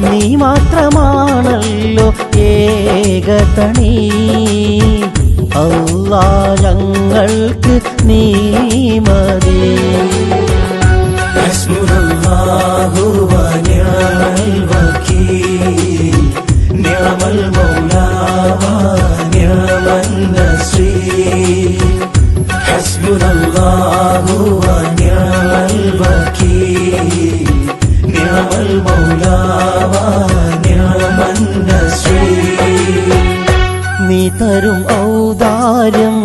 നീ മാത്രമാണല്ലോ ഏകതണി. അല്ലാ ഞങ്ങൾക്ക് നീ മതി. ഞാമൽ മൗലാവാ ശ്രീ ഹസ്ബുനല്ലാഹു വ നിഅമൽ നീ തരും ഔദാര്യം